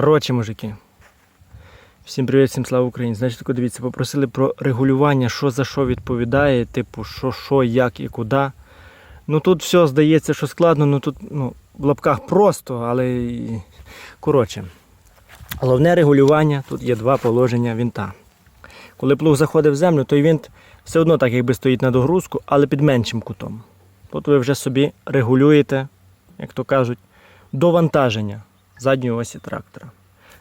Коротше, мужики. Всім привіт, всім слава Україні. Значить, тако дивіться, попросили про регулювання, що за що відповідає, типу, що, що, як і куди. Ну тут все здається, що складно, ну тут ну, в лапках просто, але коротше. Головне регулювання, тут є два положення вінта. Коли плуг заходить в землю, той вінт все одно так якби стоїть на догрузку, але під меншим кутом. От ви вже собі регулюєте, як то кажуть, до вантаження задньої осі трактора.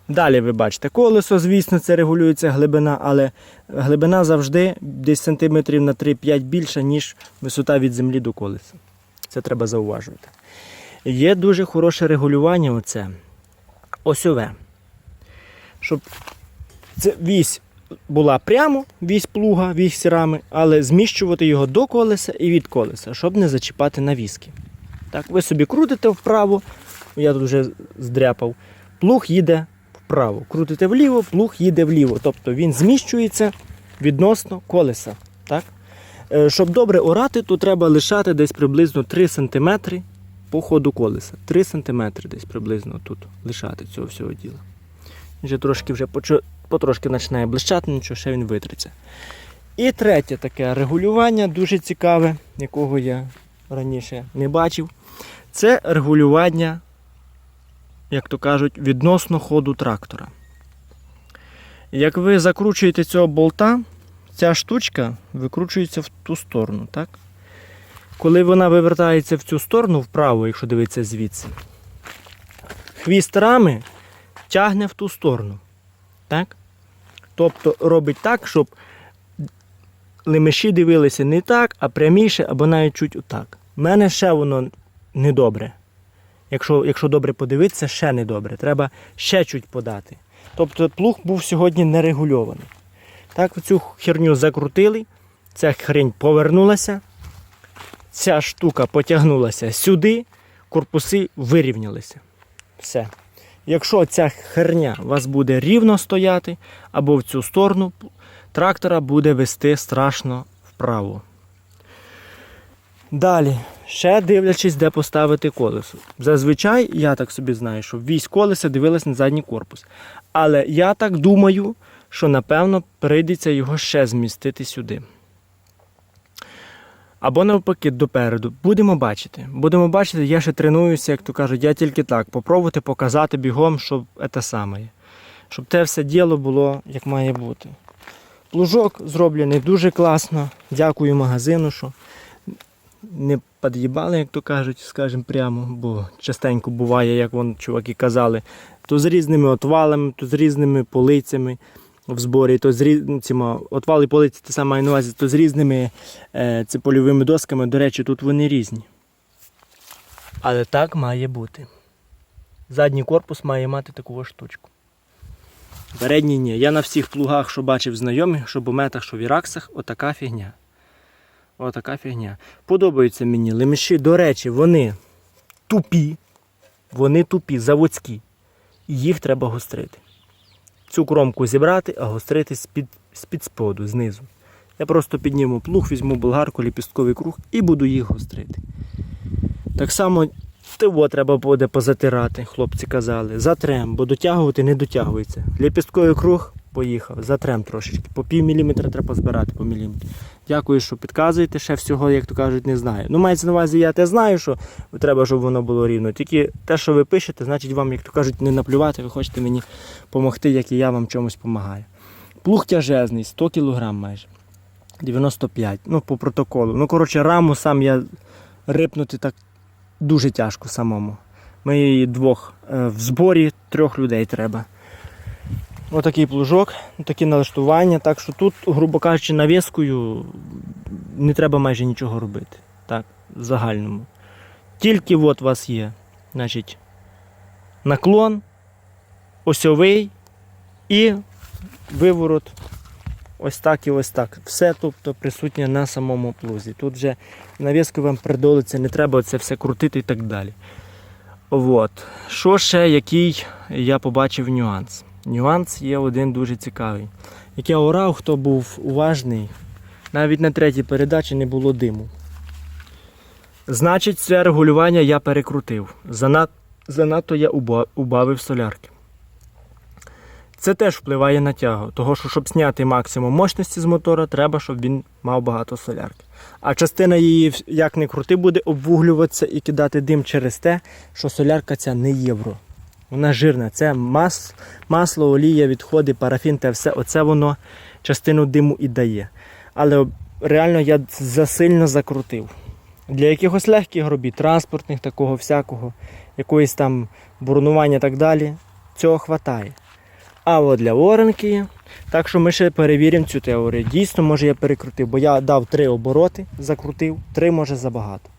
Далі ви бачите колесо, звісно, це регулюється глибина, але глибина завжди десь сантиметрів на 3-5 більша, ніж висота від землі до колеса. Це треба зауважувати. Є дуже хороше регулювання оце осьове. Щоб це вісь була прямо, вісь плуга, вісь рами, але зміщувати його до колеса і від колеса, щоб не зачіпати навіски. Так, ви собі крутите вправо, я тут вже здряпав, плуг їде вправо. Крутите вліво, плуг їде вліво. Тобто він зміщується відносно колеса. Так? Е, Щоб добре орати, то треба лишати десь приблизно 3 см по ходу колеса. 3 см десь приблизно тут лишати цього всього діла. Вже трошки вже потрошки починає блищати, нічого, ще він витреться. І третє таке регулювання дуже цікаве, якого я раніше не бачив. Це регулювання, як то кажуть, відносно ходу трактора. Як ви закручуєте цього болта, ця штучка викручується в ту сторону. так? Коли вона вивертається в цю сторону, вправо, якщо дивитися звідси, хвіст рами тягне в ту сторону. Так? Тобто робить так, щоб лемеші дивилися не так, а пряміше, або навіть чуть отак. У мене ще воно недобре. Якщо, якщо добре подивитися, ще недобре. Треба ще чуть подати. Тобто плуг був сьогодні нерегульований. Так, цю херню закрутили, ця хрень повернулася, ця штука потягнулася сюди, корпуси вирівнялися. Все. Якщо ця херня у вас буде рівно стояти, або в цю сторону, трактора буде вести страшно вправо. Далі, ще дивлячись, де поставити колесо. Зазвичай, я так собі знаю, що вісь колеса дивилась на задній корпус. Але я так думаю, що напевно прийдеться його ще змістити сюди. Або навпаки допереду. Будемо бачити. Будемо бачити, я ще тренуюся, як то кажуть, я тільки так. Попробувати показати бігом, щоб це саме. Щоб те все діло було як має бути. Плужок зроблений дуже класно. Дякую магазину, що не під'їбали, як то кажуть, скажімо прямо, бо частенько буває, як вон чуваки казали, то з різними отвалами, то з різними полицями в зборі, то з різними отвали полиці, те саме на увазі, то з різними е, це польовими досками. До речі, тут вони різні. Але так має бути. Задній корпус має мати таку штучку. Передній ні. Я на всіх плугах, що бачив знайомих, що бометах, що в іраксах, отака фігня. Отака фігня. Подобаються мені лемеші, до речі, вони тупі. Вони тупі, заводські. І їх треба гострити. Цю кромку зібрати, а гострити з-під, з-під споду, знизу. Я просто підніму плуг, візьму болгарку, ліпістковий круг і буду їх гострити. Так само тиво треба буде позатирати, хлопці казали. Затрем, бо дотягувати не дотягується. Ліпістковий круг поїхав, затрем трошечки. По пів міліметра треба збирати по міліметрі. Дякую, що підказуєте. Ще всього, як то кажуть, не знаю. Ну, мається на увазі, я те знаю, що треба, щоб воно було рівно. Тільки те, що ви пишете, значить вам, як то кажуть, не наплювати, ви хочете мені допомогти, як і я вам чомусь допомагаю. Плуг тяжезний, 100 кг майже. 95, ну по протоколу. Ну, коротше, раму сам я рипнути так дуже тяжко самому. Ми її двох е, в зборі трьох людей треба. Отакий плужок, такі налаштування. Так що тут, грубо кажучи, навіскою не треба майже нічого робити. Так, в загальному. Тільки от у вас є, значить, наклон, осьовий і виворот. Ось так і ось так. Все тобто присутнє на самому плузі. Тут вже навіски вам придолиться, не треба це все крутити і так далі. От. Що ще, який я побачив нюанс? Нюанс є один дуже цікавий. Як я орав, хто був уважний, навіть на третій передачі не було диму. Значить, це регулювання я перекрутив. Занад... Занадто я уба- убавив солярки. Це теж впливає на тягу, того що щоб зняти максимум мощності з мотора, треба, щоб він мав багато солярки. А частина її, як не крути, буде обвуглюватися і кидати дим через те, що солярка ця не євро. Вона жирна. Це мас, масло, олія, відходи, парафін та все. Оце воно частину диму і дає. Але реально я засильно закрутив. Для якихось легких робіт, транспортних, такого всякого, якоїсь там бронування і так далі, цього хватає. А от для оранки, так що ми ще перевіримо цю теорію. Дійсно, може я перекрутив, бо я дав три обороти, закрутив, три може забагато.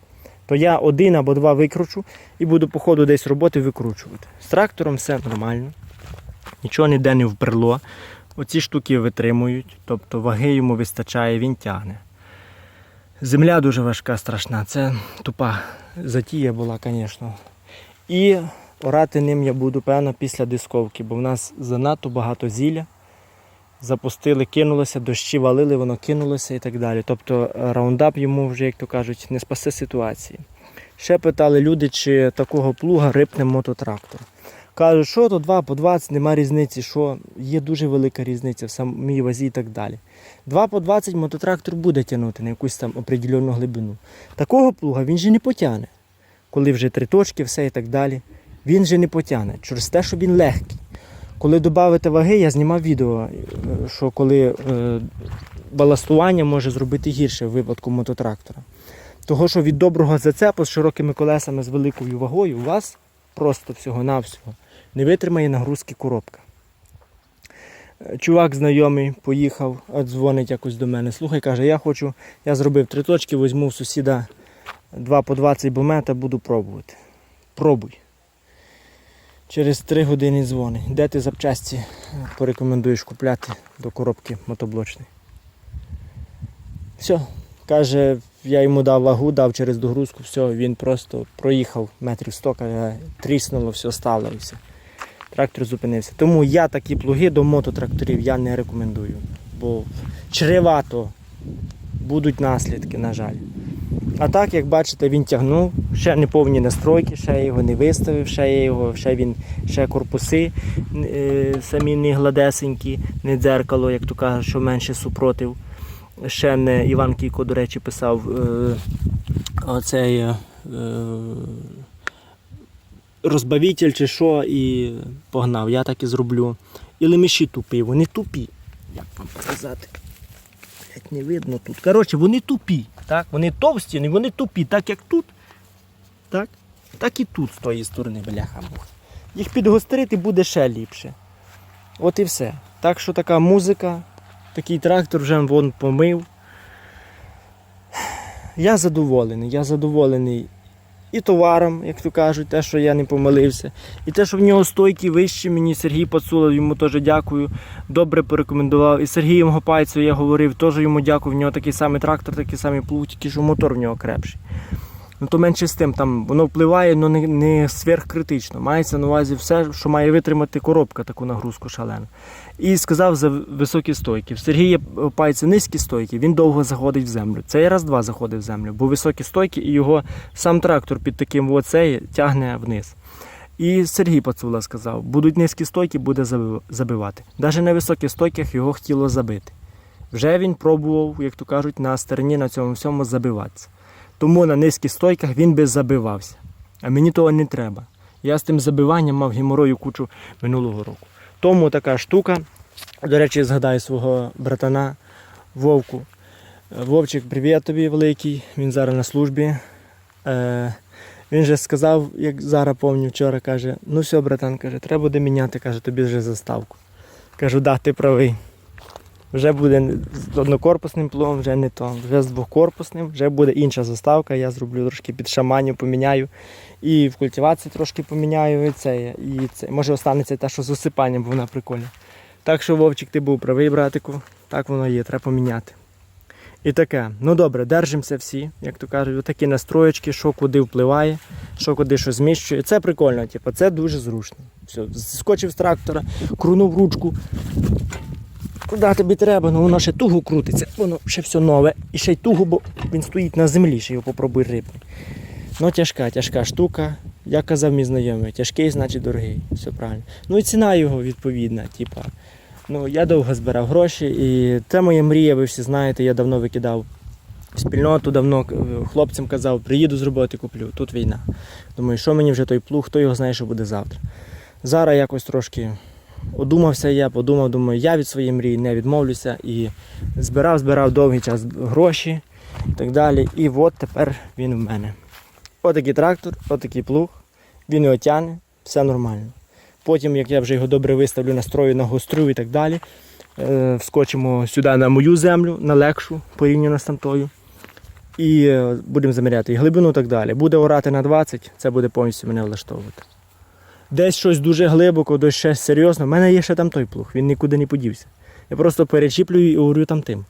То я один або два викручу і буду по ходу десь роботи викручувати. З трактором все нормально, нічого ніде не вперло. Оці штуки витримують, тобто ваги йому вистачає, він тягне. Земля дуже важка, страшна. Це тупа затія була, звісно. І орати ним я буду, певно, після дисковки, бо в нас занадто багато зілля. Запустили, кинулося, дощі валили, воно кинулося і так далі. Тобто е, раундап йому вже, як то кажуть, не спасе ситуації. Ще питали люди, чи такого плуга рипне мототрактор. Кажуть, що то 2 по 20, нема різниці, що є дуже велика різниця в самій вазі і так далі. 2 по 20 мототрактор буде тягнути на якусь там определену глибину. Такого плуга він же не потягне. Коли вже три точки, все і так далі. Він же не потягне. Через те, що він легкий. Коли додати ваги, я знімав відео, е, що коли е, баластування може зробити гірше в випадку мототрактора. Того, що від доброго зацепу з широкими колесами з великою вагою у вас просто всього-навсього не витримає нагрузки коробка. Е, Чувак знайомий поїхав, дзвонить якось до мене. Слухай, каже, я хочу, я зробив три точки, візьму в сусіда 2 по 20 бомета, буду пробувати. Пробуй. Через 3 години дзвонить. Де ти запчасті порекомендуєш купляти до коробки мотоблочної? Все. Каже, я йому дав вагу, дав через догрузку, все, він просто проїхав метрів 100, каже, тріснуло, все стало і все. Трактор зупинився. Тому я такі плуги до мототракторів я не рекомендую. Бо чревато будуть наслідки, на жаль. А так, як бачите, він тягнув, ще не повні настройки, ще його не виставив, ще його, ще він, ще корпуси е, самі не гладесенькі, не дзеркало, як то кажуть, що менше супротив. Ще не Іван Кійко, до речі, писав е, оцей е, розбавитель чи що, і погнав. Я так і зроблю. І леміші тупі, вони тупі. Як вам показати? Блять, не видно тут. Коротше, вони тупі. Так? Вони товсті, вони тупі, так як тут, так, так і тут з тої сторони, бляха. Їх підгострити буде ще ліпше. От і все. Так що така музика, такий трактор вже вон помив. Я задоволений, я задоволений і товаром, як то кажуть, те, що я не помилився. І те, що в нього стойки вищі, мені Сергій Пацулов, йому теж дякую. Добре порекомендував. І Сергієм Гопайцю я говорив, теж йому дякую. В нього такий самий трактор, такий самий плуг, тільки що мотор в нього крепший. Ну то менше з тим, там воно впливає, але не, не сверхкритично. Мається на увазі все, що має витримати коробка, таку нагрузку шалену. І сказав за високі стойки. В Сергія Пайця низькі стойки, він довго заходить в землю. Це я раз-два заходив в землю, бо високі стойки і його сам трактор під таким оцей тягне вниз. І Сергій Пацула сказав, будуть низькі стойки, буде забивати. Навіть на високих стойках його хотіло забити. Вже він пробував, як то кажуть, на стороні на цьому всьому забиватися. Тому на низьких стойках він би забивався. А мені того не треба. Я з тим забиванням мав геморою кучу минулого року. Тому така штука. До речі, згадаю свого братана Вовку. Е, Вовчик, привіт тобі великий. Він зараз на службі. Е, він же сказав, як зараз пам'ятаю вчора, каже: ну все, братан, каже, треба буде міняти, каже, тобі вже заставку. Кажу, да, ти правий. Вже буде з однокорпусним плугом, вже не то, вже з двохкорпусним, вже буде інша заставка. Я зроблю трошки під шаманів, поміняю. І в культивації трошки поміняю. І це, і це. Може останеться те, що з осипанням, бо вона прикольна. Так що, Вовчик, ти був правий, братику. Так воно є, треба поміняти. І таке. Ну добре, держимося всі, як то кажуть, отакі настроєчки, що куди впливає, що куди що зміщує. Це прикольно, типу, це дуже зручно. Все, скочив з трактора, крунув ручку. Куди тобі треба? Ну воно ще туго крутиться, воно ще все нове. І ще й туго, бо він стоїть на землі, ще його попробуй рибний. Ну тяжка, тяжка штука. Як казав мій знайомий, тяжкий, значить дорогий. Все правильно. Ну і ціна його відповідна. Типа, ну, я довго збирав гроші, і це моя мрія, ви всі знаєте, я давно викидав спільноту, давно хлопцям казав, приїду з роботи, куплю. Тут війна. Думаю, що мені вже той плуг, хто його знає, що буде завтра. Зараз якось трошки одумався я, подумав, думаю, я від своєї мрії не відмовлюся і збирав, збирав довгий час гроші і так далі. І от тепер він в мене. Отакий трактор, отакий плуг, він його тягне, все нормально. Потім, як я вже його добре виставлю, настрою, нагострю і так далі, е, вскочимо сюди на мою землю, на легшу, порівняно з тамтою. І е, будемо заміряти і глибину і так далі. Буде орати на 20, це буде повністю мене влаштовувати. Десь щось дуже глибоко, десь ще серйозно. У мене є ще там той плуг, він нікуди не подівся. Я просто перечіплюю і орю там тим.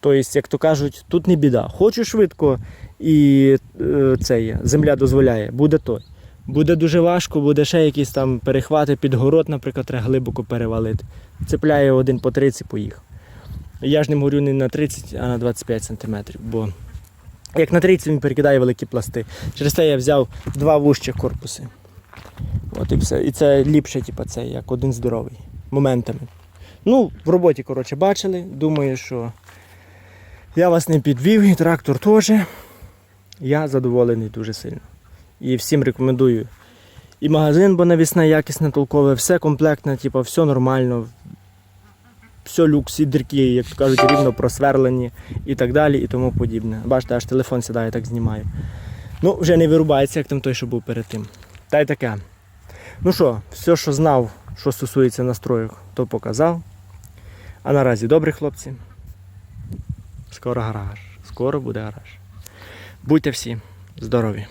Тобто, як то кажуть, тут не біда. Хочу швидко і е, це є, земля дозволяє, буде той. Буде дуже важко, буде ще якісь там перехвати під город, наприклад, треба глибоко перевалити. Цепляє один по 30 і поїхав. Я ж не горю не на 30, а на 25 см, бо як на 30 він перекидає великі пласти. Через те я взяв два вужчих корпуси. От і все. І це ліпше, типу, це як один здоровий. Моментами. Ну, в роботі, коротше, бачили. Думаю, що я вас не підвів, і трактор теж. Я задоволений дуже сильно. І всім рекомендую. І магазин, бо навісне, якісне, толкове, все комплектне, типу, все нормально. Все люкс, і дірки, як кажуть, рівно просверлені і так далі, і тому подібне. Бачите, аж телефон сідає, так знімаю. Ну, вже не вирубається, як там той, що був перед тим. Та й таке. Ну що, все, що знав, що стосується настройок, то показав. А наразі добрі хлопці. Скоро гараж. Скоро буде гараж. Будьте всі здорові.